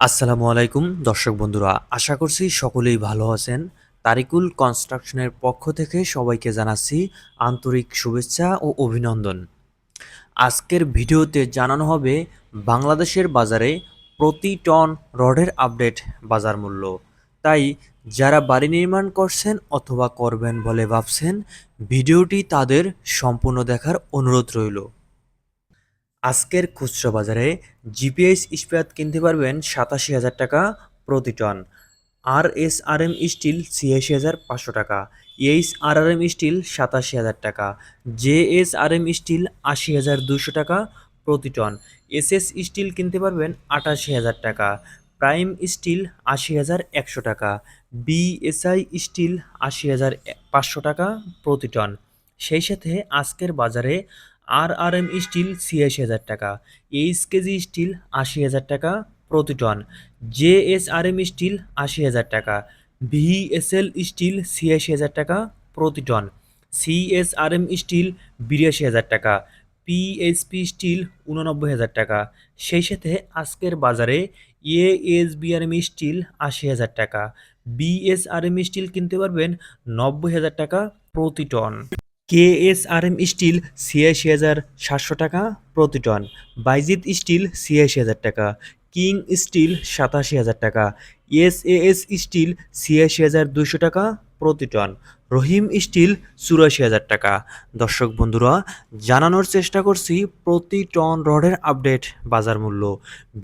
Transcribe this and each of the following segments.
আসসালামু আলাইকুম, দর্শক বন্ধুরা। আশা করছি সকলেই ভালো আছেন। তারিকুল কনস্ট্রাকশনের পক্ষ থেকে সবাইকে জানাচ্ছি আন্তরিক শুভেচ্ছা ও অভিনন্দন। আজকের ভিডিওতে জানানো হবে বাংলাদেশের বাজারে প্রতি টন রডের আপডেট বাজার মূল্য। তাই যারা বাড়ি নির্মাণ করছেন অথবা করবেন বলে ভাবছেন, ভিডিওটি তাদের সম্পূর্ণ দেখার অনুরোধ রইল। আজকের খুচরা বাজারে জিপিএস ইস্পাত কিনতে পারবেন সাতাশি হাজার টাকা প্রতি ton. R S R M steel ছিয়াশি হাজার পাঁচশো টাকা। H R R M steel সাতাশি হাজার টাকা। J S R M steel আশি হাজার দুশো টাকা প্রতি টন। এস এস স্টিল কিনতে পারবেন আটাশি হাজার টাকা। প্রাইম স্টিল আশি হাজার একশো টাকা। বিএসআই স্টিল আশি হাজার পাঁচশো টাকা প্রতি টন। সেই সাথে আজকের বাজারে আর আর এম স্টিল ছিয়াশি হাজার টাকা এইচ কেজি স্টিল আশি হাজার টাকা প্রতি ton J S R M steel আশি হাজার টাকা, ভিএসএল স্টিল ছিয়াশি হাজার টাকা প্রতি টন, সিএসআরএম স্টিল বিরাশি হাজার টাকা পিএসপি স্টিল উননব্বই হাজার টাকা, সেই সাথে আজকের বাজারে এ এস বিআরএম স্টিল আশি হাজার টাকা, বিএসআরএম স্টিল কিনতে পারবেন নব্বই হাজার টাকা প্রতি টন। কেএসআরএম স্টিল ছিয়াশি হাজার সাতশো টাকা প্রতি টন। বাইজিৎ স্টিল ছিয়াশি হাজার টাকা। কিং স্টিল সাতাশি হাজার টাকা। এস এস স্টিল ছিয়াশি হাজার দুশো টাকা প্রতি টন রহিম স্টিল চুরাশি হাজার টাকা। দর্শক বন্ধুরা, জানানোর চেষ্টা করছি প্রতি টন রডের আপডেট বাজার মূল্য।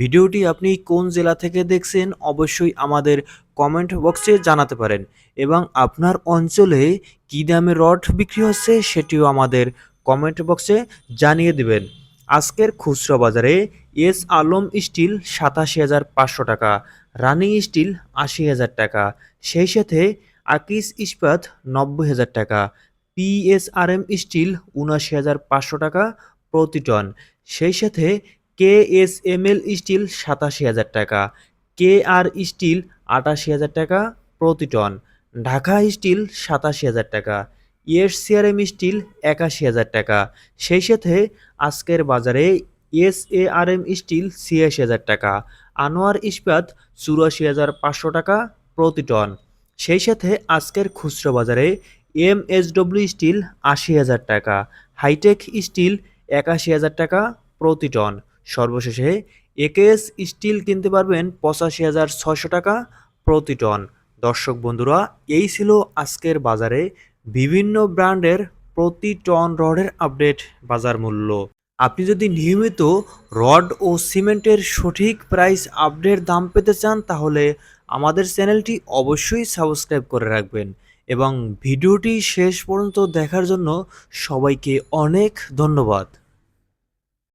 ভিডিওটি আপনি কোন জেলা থেকে দেখছেন অবশ্যই আমাদের কমেন্ট বক্সে জানাতে পারেন এবং আপনার অঞ্চলে কী দামে রড বিক্রি হচ্ছে সেটিও আমাদের কমেন্ট বক্সে জানিয়ে দেবেন। আজকের খুচরা বাজারে এস আলম স্টিল সাতাশি হাজার পাঁচশো টাকা, রানিং স্টিল আশি হাজার টাকা। সেই সাথে আকিস ইস্পাত নব্বই হাজার টাকা, পিএসআরএম স্টিল উনআশি হাজার পাঁচশো টাকা প্রতি টন। সেই সাথে K S M L steel সাতাশি হাজার টাকা কে আর স্টিল আটাশি হাজার টাকা প্রতি টন। ঢাকা স্টিল সাতাশি হাজার টাকা ইয়েস সিআরএম স্টিল একাশি হাজার টাকা। সেই সাথে আজকের বাজারে S A R M steel ছিয়াশি হাজার টাকা, আনোয়ার ইস্পাত চুরাশি হাজার পাঁচশো টাকা প্রতি টন। সেই সাথে আজকের খুচরো বাজারে এম এস ডব্লিউ স্টিল আশি হাজার টাকা, হাইটেক স্টিল একাশি হাজার টাকা প্রতি টন। সর্বশেষে একেএস স্টিল কিনতে পারবেন পঁচাশি হাজার ছশো টাকা প্রতি টন। দর্শক বন্ধুরা, এই ছিল আজকের বাজারে বিভিন্ন ব্র্যান্ডের প্রতি টন রডের আপডেট বাজার মূল্য। আপনি যদি নিয়মিত রড ও সিমেন্টের সঠিক প্রাইস আপডেট দাম পেতে চান, তাহলে আমাদের চ্যানেলটি অবশ্যই সাবস্ক্রাইব করে রাখবেন এবং ভিডিওটি শেষ পর্যন্ত দেখার জন্য সবাইকে অনেক ধন্যবাদ।